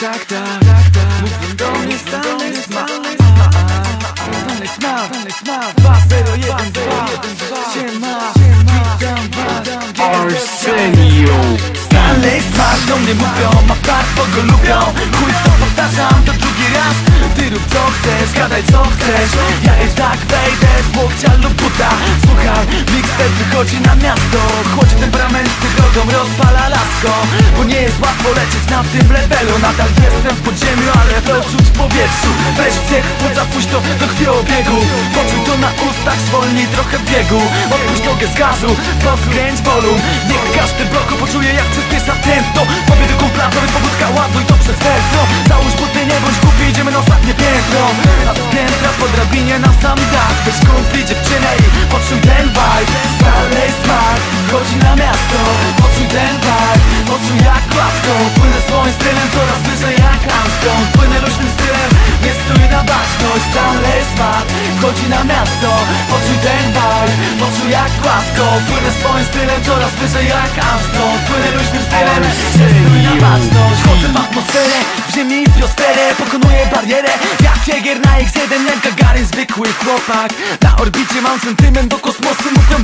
tak, tak Mówią do mnie Stanley Smart Stanley Smart, Stanley Smart 2012 Siema, witam was. Arsenio Stanley Smart do mnie mówią, ma fakt, bo go lubią. Chuj to powtarzam, to drugi raz. Ty rób co chcesz, gadaj co chcesz. Ja i tak wejdę z łokcia lub buta. Słuchaj, mixtape wychodzi na miasto. Chłodzi temperamenty drogą, rozpala lasko Bo nie jest łatwo lecieć na tym levelu. Nadal jestem w podziemiu, ale flow czuć w powietrzu. Weź wdech, płód zapuść to do krwiobiegu Poczuj to na ustach, zwolnij trochę biegu. Odpuść nogę z gazu, podkręć volum Niech każdy bloku poczuje jak przyspiesza tętno Powie do kumpla, jest pobudka, ładuj to przez wertro Załóż buty, nie bądź głupi, idziemy na ostatnie piętro A piętra po drabinie na sam dach. Weź kumpli dziewczynę i poczuj ten vibe wchodzi na miasto Poczuj ten vibe, poczuj jak gładko. Płynę swoim stylem coraz wyżej jak Armstrong Płynę luźnym stylem, stój na baczność. Chodzę w atmosferę, w ziemi i biosferę. Pokonuję barierę, jak Jäger na X1 Jak Gagarin, zwykły chłopak. Na orbicie mam sentyment do kosmosu Mówią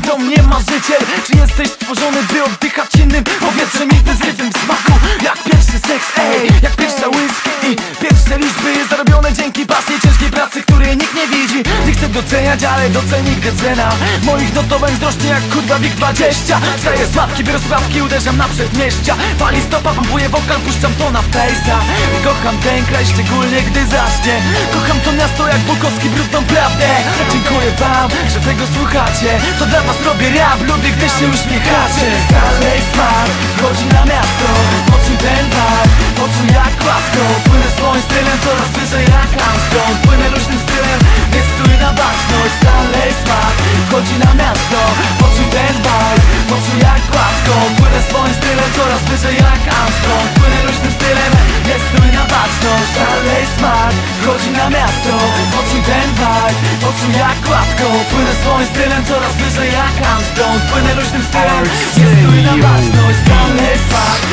doceniać, ale doceni gdy cena Moich notowań wzrośnie jak kurwa WIG 20 Staję z łapki, biorę słuchawki, uderzam na przedmieścia. Fali stopa, pompuję wokal, puszczam to na fejsa. Kocham ten kraj, szczególnie gdy zaśnie. Kocham to miasto jak Bukowski, brudną prawdę. Dziękuję wam, że tego słuchacie. To dla was robię rap, lubię gdy się uśmiechacie. Stanley Smart wchodzi na miasto Poczuj ten Płynę swoim stylem coraz wyżej jak Armstrong Płynę luźnym stylem, nie stój na baczność Stanley Smart wchodzi na miasto. Poczuj ten vibe, poczuj jak gładko. Płynę swoim stylem coraz wyżej jak Armstrong Płynę luźnym stylem, nie stój na baczność Stanley Smart